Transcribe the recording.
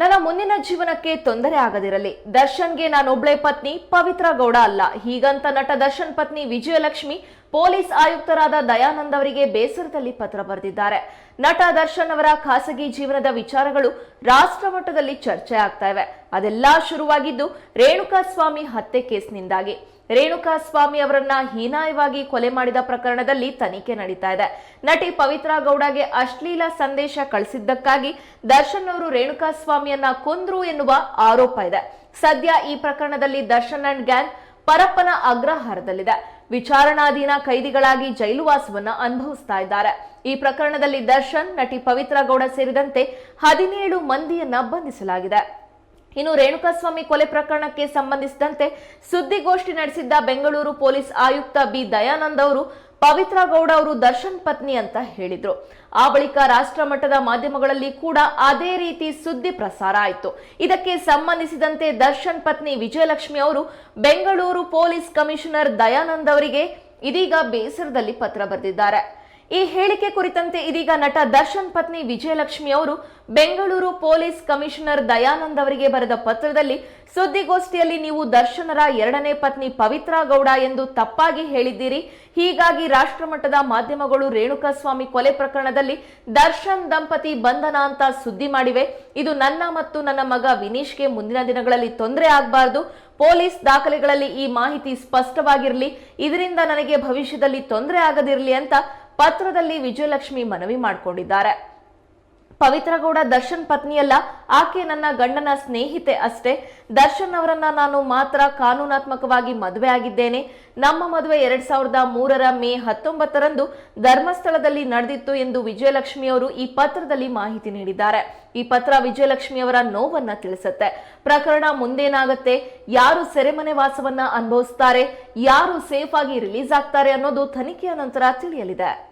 ನನ್ನ ಮುಂದಿನ ಜೀವನಕ್ಕೆ ತೊಂದರೆ ಆಗದಿರಲಿ. ದರ್ಶನ್ಗೆ ನಾನೊಬ್ಳೆ ಪತ್ನಿ, ಪವಿತ್ರ ಗೌಡ ಅಲ್ಲ. ಹೀಗಂತ ನಟ ದರ್ಶನ್ ಪತ್ನಿ ವಿಜಯಲಕ್ಷ್ಮಿ ಪೊಲೀಸ್ ಆಯುಕ್ತರಾದ ದಯಾನಂದ್ ಅವರಿಗೆ ಬೇಸರದಲ್ಲಿ ಪತ್ರ ಬರೆದಿದ್ದಾರೆ. ನಟ ದರ್ಶನ್ ಅವರ ಖಾಸಗಿ ಜೀವನದ ವಿಚಾರಗಳು ರಾಷ್ಟ್ರ ಮಟ್ಟದಲ್ಲಿ ಚರ್ಚೆ ಆಗ್ತಾ ಇವೆ. ಅದೆಲ್ಲಾ ಶುರುವಾಗಿದ್ದು ರೇಣುಕಾ ಸ್ವಾಮಿ ಹತ್ಯೆ ಕೇಸ್ನಿಂದಾಗಿ. ರೇಣುಕಾ ಸ್ವಾಮಿ ಅವರನ್ನ ಹೀನಾಯವಾಗಿ ಕೊಲೆ ಮಾಡಿದ ಪ್ರಕರಣದಲ್ಲಿ ತನಿಖೆ ನಡೀತಾ ಇದೆ. ನಟಿ ಪವಿತ್ರಾ ಗೌಡಗೆ ಅಶ್ಲೀಲ ಸಂದೇಶ ಕಳಿಸಿದ್ದಕ್ಕಾಗಿ ದರ್ಶನ್ ಅವರು ರೇಣುಕಾ ಸ್ವಾಮಿಯನ್ನ ಕೊಂದ್ರು ಎನ್ನುವ ಆರೋಪ ಇದೆ. ಸದ್ಯ ಈ ಪ್ರಕರಣದಲ್ಲಿ ದರ್ಶನ್ ಅಂಡ್ ಗ್ಯಾಂಗ್ ಪರಪ್ಪನ ಅಗ್ರಹಾರದಲ್ಲಿದೆ. ವಿಚಾರಣಾಧೀನ ಕೈದಿಗಳಾಗಿ ಜೈಲುವಾಸವನ್ನ ಅನುಭವಿಸ್ತಾ ಇದ್ದಾರೆ. ಈ ಪ್ರಕರಣದಲ್ಲಿ ದರ್ಶನ್, ನಟಿ ಪವಿತ್ರಾ ಗೌಡ ಸೇರಿದಂತೆ ಹದಿನೇಳು ಮಂದಿಯನ್ನ ಬಂಧಿಸಲಾಗಿದೆ. ಇನ್ನು ರೇಣುಕಾಸ್ವಾಮಿ ಕೊಲೆ ಪ್ರಕರಣಕ್ಕೆ ಸಂಬಂಧಿಸಿದಂತೆ ಸುದ್ದಿಗೋಷ್ಠಿ ನಡೆಸಿದ್ದ ಬೆಂಗಳೂರು ಪೊಲೀಸ್ ಆಯುಕ್ತ ಬಿ. ದಯಾನಂದ್ ಅವರು ಪವಿತ್ರ ಗೌಡ ಅವರು ದರ್ಶನ್ ಪತ್ನಿ ಅಂತ ಹೇಳಿದ್ರು. ಆ ಬಳಿಕ ರಾಷ್ಟ್ರ ಮಟ್ಟದ ಮಾಧ್ಯಮಗಳಲ್ಲಿ ಕೂಡ ಅದೇ ರೀತಿ ಸುದ್ದಿ ಪ್ರಸಾರ ಆಯಿತು. ಇದಕ್ಕೆ ಸಂಬಂಧಿಸಿದಂತೆ ದರ್ಶನ್ ಪತ್ನಿ ವಿಜಯಲಕ್ಷ್ಮಿ ಅವರು ಬೆಂಗಳೂರು ಪೊಲೀಸ್ ಕಮಿಷನರ್ ದಯಾನಂದ್ ಅವರಿಗೆ ಇದೀಗ ಬೇಸರದಲ್ಲಿ ಪತ್ರ ಬರೆದಿದ್ದಾರೆ. ಈ ಹೇಳಿಕೆ ಕುರಿತಂತೆ ಇದೀಗ ನಟ ದರ್ಶನ್ ಪತ್ನಿ ವಿಜಯಲಕ್ಷ್ಮಿ ಅವರು ಬೆಂಗಳೂರು ಪೊಲೀಸ್ ಕಮಿಷನರ್ ದಯಾನಂದ್ ಅವರಿಗೆ ಬರೆದ ಪತ್ರದಲ್ಲಿ, ಸುದ್ದಿಗೋಷ್ಠಿಯಲ್ಲಿ ನೀವು ದರ್ಶನರ ಎರಡನೇ ಪತ್ನಿ ಪವಿತ್ರ ಗೌಡ ಎಂದು ತಪ್ಪಾಗಿ ಹೇಳಿದ್ದೀರಿ. ಹೀಗಾಗಿ ರಾಷ್ಟ್ರಮಟ್ಟದ ಮಾಧ್ಯಮಗಳು ರೇಣುಕಾಸ್ವಾಮಿ ಕೊಲೆ ಪ್ರಕರಣದಲ್ಲಿ ದರ್ಶನ್ ದಂಪತಿ ಬಂಧನ ಅಂತ ಸುದ್ದಿ ಮಾಡಿವೆ. ಇದು ನನ್ನ ಮತ್ತು ನನ್ನ ಮಗ ವಿನೀಶ್ಗೆ ಮುಂದಿನ ದಿನಗಳಲ್ಲಿ ತೊಂದರೆ ಆಗಬಾರದು. ಪೊಲೀಸ್ ದಾಖಲೆಗಳಲ್ಲಿ ಈ ಮಾಹಿತಿ ಸ್ಪಷ್ಟವಾಗಿರಲಿ. ಇದರಿಂದ ನನಗೆ ಭವಿಷ್ಯದಲ್ಲಿ ತೊಂದರೆ ಆಗದಿರಲಿ ಅಂತ ಪತ್ರದಲ್ಲಿ ವಿಜಯಲಕ್ಷ್ಮಿ ಮನವಿ ಮಾಡಿಕೊಂಡಿದ್ದಾರೆ. ಪವಿತ್ರಗೌಡ ದರ್ಶನ್ ಪತ್ನಿಯಲ್ಲ, ಆಕೆ ನನ್ನ ಗಂಡನ ಸ್ನೇಹಿತೆ ಅಷ್ಟೇ. ದರ್ಶನ್ ಅವರನ್ನ ನಾನು ಮಾತ್ರ ಕಾನೂನಾತ್ಮಕವಾಗಿ ಮದುವೆ ಆಗಿದ್ದೇನೆ. ನಮ್ಮ ಮದುವೆ ಎರಡ್ ಸಾವಿರದ ಮೂರರ ಮೇ ಹತ್ತೊಂಬತ್ತರಂದು ಧರ್ಮಸ್ಥಳದಲ್ಲಿ ನಡೆದಿತ್ತು ಎಂದು ವಿಜಯಲಕ್ಷ್ಮಿ ಅವರು ಈ ಪತ್ರದಲ್ಲಿ ಮಾಹಿತಿ ನೀಡಿದ್ದಾರೆ. ಈ ಪತ್ರ ವಿಜಯಲಕ್ಷ್ಮಿ ಅವರ ನೋವನ್ನ ತಿಳಿಸುತ್ತೆ. ಪ್ರಕರಣ ಮುಂದೇನಾಗತ್ತೆ? ಯಾರು ಸೆರೆಮನೆ ವಾಸವನ್ನ ಅನುಭವಿಸ್ತಾರೆ? ಯಾರು ಸೇಫ್ ಆಗಿ ರಿಲೀಸ್ ಆಗ್ತಾರೆ ಅನ್ನೋದು ತನಿಖೆಯ ನಂತರ ತಿಳಿಯಲಿದೆ.